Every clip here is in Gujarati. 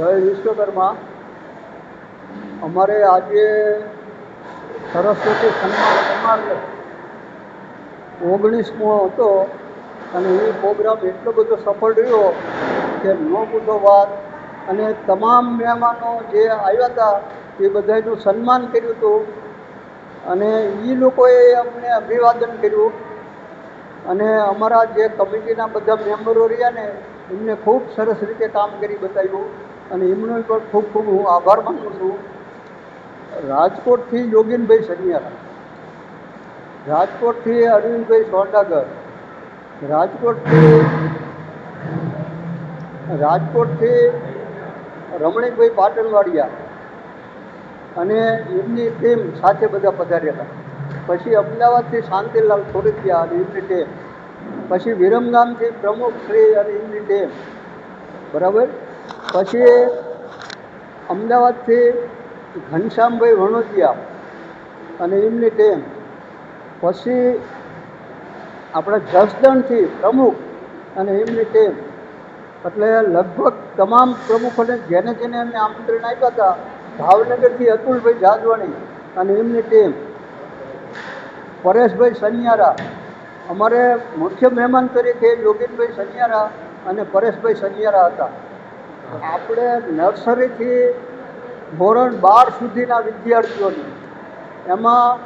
જય વિશ્વકર્મા. અમારે આજે સરસ્વતી સન્માન ઓગણીસમો હતો અને એ પ્રોગ્રામ એટલો બધો સફળ રહ્યો કે ન પૂછો વાત. અને તમામ મહેમાનો જે આવ્યા હતા, એ બધાનું સન્માન કર્યું હતું. અને એ લોકોએ અમને અભિવાદન કર્યું. અને અમારા જે કમિટીના બધા મેમ્બરો રહ્યા ને, એમને ખૂબ સરસ રીતે કામ કરી બતાવ્યું અને એમનો પણ ખૂબ ખૂબ હું આભાર માનું છું. રાજકોટથી યોગીનભાઈ સનિયારા રાજકોટથી અરવિંદભાઈ સોંડાગર. રાજકોટથી રાજકોટથી રમણીકભાઈ પાટણવાડિયા. અને એમની ટીમ સાથે બધા પધાર્યા હતા. પછી અમદાવાદથી શાંતિલાલ સોરઠિયા અને એમની ટીમ. પછી વિરમગામથી પ્રમુખ શ્રી અને એમની ટીમ. બરાબર? પછી અમદાવાદથી ઘનશ્યામભાઈ વણોદિયા અને એમની ટીમ પછી આપણા જસદણથી પ્રમુખ અને એમની ટીમ એટલે લગભગ તમામ પ્રમુખોને જેને જેને એમને આમંત્રણ આપ્યા હતા, ભાવનગરથી અતુલભાઈ જાદવાણી અને એમની ટીમ પરેશભાઈ સનિયારા. અમારે મુખ્ય મહેમાન તરીકે યોગીનભાઈ સનિયારા અને પરેશભાઈ સનિયારા હતા. આપણે નર્સરીથી ધોરણ બાર સુધીના વિદ્યાર્થીઓની એમાં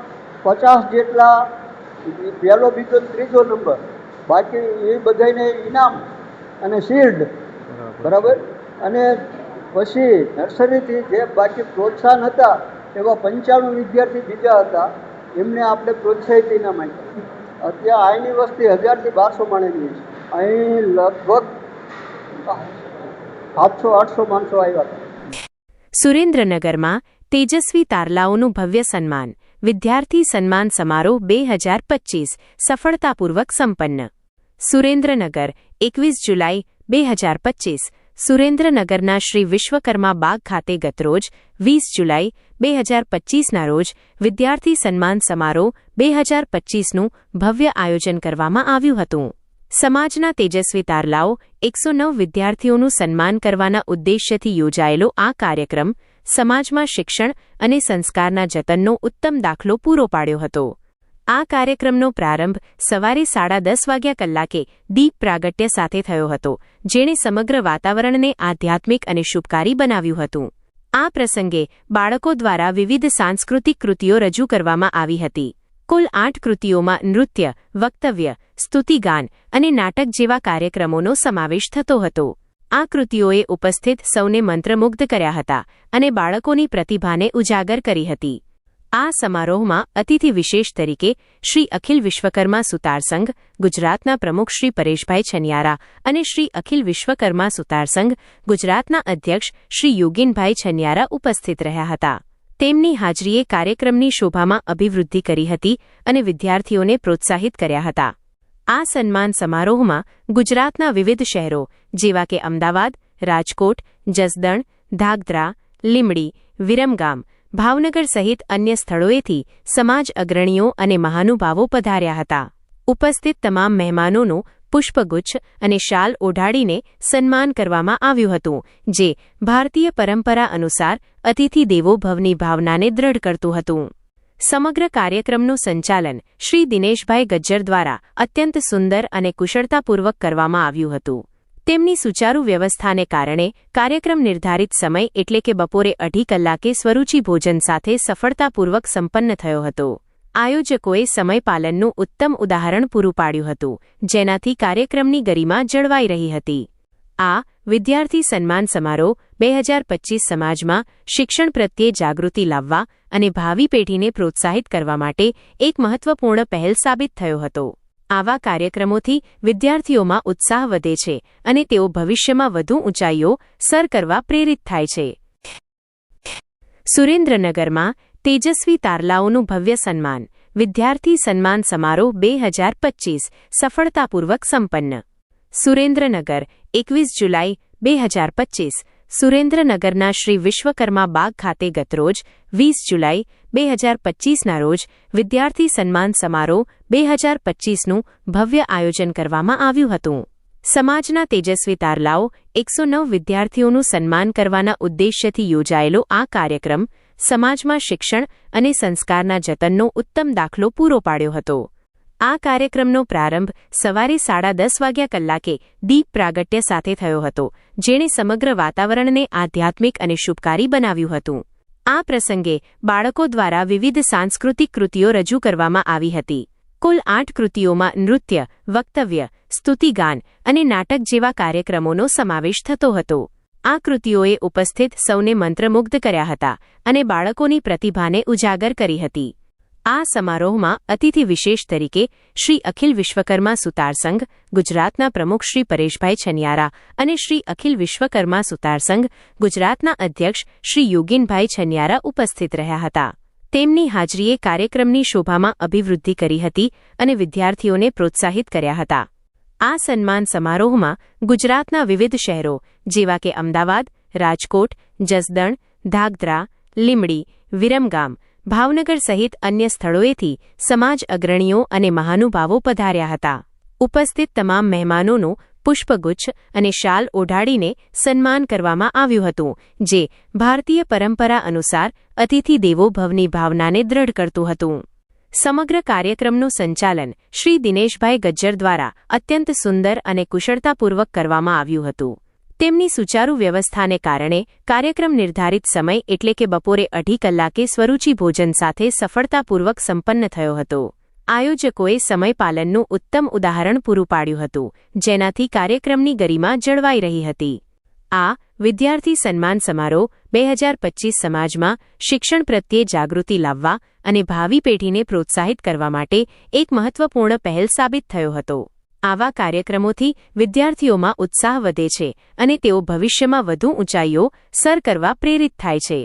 પચાસ જેટલા પહેલો બીજો ત્રીજો નંબર બાકી એ બધાને ઇનામ અને શિલ્ડ. બરાબર. અને પછી નર્સરીથી જે બાકી પ્રોત્સાહન હતા એવા પંચાણું વિદ્યાર્થી બીજા હતા એમને આપણે પ્રોત્સાહિત ઇનામ આપ્યા. અત્યારે અહીંની વસ્તી હજારથી બારસો માણેની છે. અહીં લગભગ સાતસો આઠસો માણસો આવ્યા હતા. સુરેન્દ્રનગરમાં તેજસ્વી તારલાઓનું ભવ્ય સન્માન, વિદ્યાર્થી સન્માન સમારોહ બે હજાર પચીસ, સફળતાપૂર્વક સંપન્ન. સુરેન્દ્રનગર, એકવીસ જુલાઈ, બે હજાર પચીસ, સુરેન્દ્રનગરના શ્રી વિશ્વકર્મા બાગ ખાતે ગતરોજ, વીસ જુલાઈ, બે હજાર પચીસના રોજ, વિદ્યાર્થી સન્માન સમારોહ બે હજાર પચીસનું ભવ્ય આયોજન કરવામાં આવ્યું હતું. સમાજના તેજસ્વી તારલાઓ, એકસો નવ વિદ્યાર્થીઓનું સન્માન કરવાના ઉદ્દેશ્યથી યોજાયેલો આ કાર્યક્રમ સમાજમાં શિક્ષણ અને સંસ્કારના જતનનો ઉત્તમ દાખલો પૂરો પાડ્યો હતો. આ કાર્યક્રમનો પ્રારંભ સવારે સાડા દસ વાગ્યા કલાકે દીપ પ્રાગટ્ય સાથે થયો હતો, જેણે સમગ્ર વાતાવરણને આધ્યાત્મિક અને શુભકારી બનાવ્યું હતું. આ પ્રસંગે બાળકો દ્વારા વિવિધ સાંસ્કૃતિક કૃતિઓ રજૂ કરવામાં આવી હતી. કુલ આઠ કૃતિઓમાં નૃત્ય, વક્તવ્ય સ્તુતિગાન અને નાટક જેવા કાર્યક્રમોનો સમાવેશ થતો હતો. આ કૃતિઓએ ઉપસ્થિત સૌને મંત્રમુગ્ધ કર્યા હતા અને બાળકોની પ્રતિભાને ઉજાગર કરી હતી. આ સમારોહમાં અતિથિ વિશેષ તરીકે શ્રી અખિલ વિશ્વકર્મા સુતાર સંઘ ગુજરાતના પ્રમુખ શ્રી પરેશભાઈ છનિયારા અને શ્રી અખિલ વિશ્વકર્મા સુતાર સંઘ ગુજરાતના અધ્યક્ષ શ્રી યોગીનભાઈ છનિયારા ઉપસ્થિત રહ્યા હતા. તેમની હાજરીએ કાર્યક્રમની શોભામાં અભિવૃદ્ધિ કરી હતી અને વિદ્યાર્થીઓને પ્રોત્સાહિત કર્યા હતા. આ સન્માન સમારોહમાં ગુજરાતના વિવિધ શહેરો, જેવા કે અમદાવાદ, રાજકોટ, જસદણ, ધાગધ્રા લીમડી વિરમગામ, ભાવનગર સહિત અન્ય સ્થળોએથી સમાજ અગ્રણીઓ અને મહાનુભાવો પધાર્યા હતા. ઉપસ્થિત તમામ મહેમાનોનો પુષ્પગુચ્છ અને શાલ ઓઢાડીને સન્માન કરવામાં આવ્યું હતું, જે ભારતીય પરંપરા અનુસાર અતિથિ દેવો ભવની ભાવનાને દ્રઢ કરતું હતું. સમગ્ર કાર્યક્રમનું સંચાલન શ્રી દિનેશભાઈ ગજ્જર દ્વારા અત્યંત સુંદર અને કુશળતાપૂર્વક કરવામાં આવ્યું હતું. તેમની સુચારુ વ્યવસ્થાને કારણે કાર્યક્રમ નિર્ધારિત સમય એટલે કે બપોરે અઢી કલાકે સ્વરૂચિ ભોજન સાથે સફળતાપૂર્વક સંપન્ન થયો હતો. આયોજકોએ સમયપાલનનું ઉત્તમ ઉદાહરણ પૂરું પાડ્યું હતું, જેનાથી કાર્યક્રમની ગરિમા જળવાઈ રહી હતી. આ વિદ્યાર્થી સન્માન સમારોહ બે હજાર પચીસ સમાજમાં શિક્ષણ પ્રત્યે જાગૃતિ લાવવા અને ભાવિ પેઢીને પ્રોત્સાહિત કરવા માટે એક મહત્વપૂર્ણ પહેલ સાબિત થયો હતો. આવા કાર્યક્રમોથી વિદ્યાર્થીઓમાં ઉત્સાહ વધે છે અને તેઓ ભવિષ્યમાં વધુ ઊંચાઈઓ સર કરવા પ્રેરિત થાય છે. સુરેન્દ્રનગરમાં તેજસ્વી તારલાઓનું ભવ્ય સન્માન. વિદ્યાર્થી સન્માન સમારોહ બે હજાર પચીસ. સફળતાપૂર્વક સંપન્ન. સુરેન્દ્રનગર, એકવીસ જુલાઈ, બે હજાર પચીસ. સુરેન્દ્રનગરના શ્રી વિશ્વકર્મા બાગ ખાતે ગતરોજ, વીસ જુલાઈ, બે હજાર પચીસના રોજ, વિદ્યાર્થી સન્માન સમારોહ બે હજાર પચીસનું ભવ્ય આયોજન કરવામાં આવ્યું હતું. સમાજના તેજસ્વી તારલાઓ, એકસો નવ વિદ્યાર્થીઓનું સન્માન કરવાના ઉદ્દેશ્યથી યોજાયેલો આ કાર્યક્રમ સમાજમાં શિક્ષણ અને સંસ્કારના જતનનો ઉત્તમ દાખલો પૂરો પાડ્યો હતો. આ કાર્યક્રમનો પ્રારંભ સવારે સાડા દસ વાગ્યા કલાકે દીપ પ્રાગટ્ય સાથે થયો હતો, જેણે સમગ્ર વાતાવરણને આધ્યાત્મિક અને શુભકારી બનાવ્યું હતું. આ પ્રસંગે બાળકો દ્વારા વિવિધ સાંસ્કૃતિક કૃતિઓ રજૂ કરવામાં આવી હતી. કુલ આઠ કૃતિઓમાં નૃત્ય, વક્તવ્ય, સ્તુતિગાન અને નાટક જેવા કાર્યક્રમોનો સમાવેશ થતો હતો. આ કૃતિઓએ ઉપસ્થિત સૌને મંત્રમુગ્ધ કર્યા હતા અને બાળકોની પ્રતિભાને ઉજાગર કરી હતી. આ સમારોહમાં અતિથિ વિશેષ તરીકે શ્રી અખિલ વિશ્વકર્મા સુતાર સંઘ, ગુજરાતના પ્રમુખ શ્રી પરેશભાઈ છનિયારા અને શ્રી અખિલ વિશ્વકર્મા સુતાર સંઘ, ગુજરાતના અધ્યક્ષ શ્રી યોગીનભાઈ છનિયારા ઉપસ્થિત રહ્યા હતા. તેમની હાજરીએ કાર્યક્રમની શોભામાં અભિવૃદ્ધિ કરી હતી અને વિદ્યાર્થીઓને પ્રોત્સાહિત કર્યા હતા. આ સન્માન સમારોહમાં ગુજરાતના વિવિધ શહેરો, જેવા કે અમદાવાદ, રાજકોટ, જસદણ ધાગદ્રા લીમડી વિરમગામ, ભાવનગર સહિત અન્ય સ્થળોએથી સમાજ અગ્રણીઓ અને મહાનુભાવો પધાર્યા હતા. ઉપસ્થિત તમામ મહેમાનોનું પુષ્પગુચ્છ અને શાલ ઓઢાડીને સન્માન કરવામાં આવ્યું હતું, જે ભારતીય પરંપરા અનુસાર અતિથિ દેવો ભવની ભાવનાને દ્રઢ કરતું હતું. સમગ્ર કાર્યક્રમનું સંચાલન શ્રી દિનેશભાઈ ગજ્જર દ્વારા અત્યંત સુંદર અને કુશળતાપૂર્વક કરવામાં આવ્યું હતું. તેમની સુચારુ વ્યવસ્થાને કારણે કાર્યક્રમ નિર્ધારિત સમય એટલે કે બપોરે અઢી કલાકે સ્વરૂચિ ભોજન સાથે સફળતાપૂર્વક સંપન્ન થયો હતો. આયોજકોએ સમયપાલનનું ઉત્તમ ઉદાહરણ પૂરું પાડ્યું હતું, જેનાથી કાર્યક્રમની ગરિમા જળવાઈ રહી હતી. આ વિદ્યાર્થી સન્માન સમારોહ બે હજાર પચીસ સમાજમાં શિક્ષણ પ્રત્યે જાગૃતિ લાવવા અને ભાવિ પેઢીને પ્રોત્સાહિત કરવા માટે એક મહત્વપૂર્ણ પહેલ સાબિત થયો હતો. આવા કાર્યક્રમોથી વિદ્યાર્થીઓમાં ઉત્સાહ વધે છે અને તેઓ ભવિષ્યમાં વધુ ઊંચાઈઓ સર કરવા પ્રેરિત થાય છે.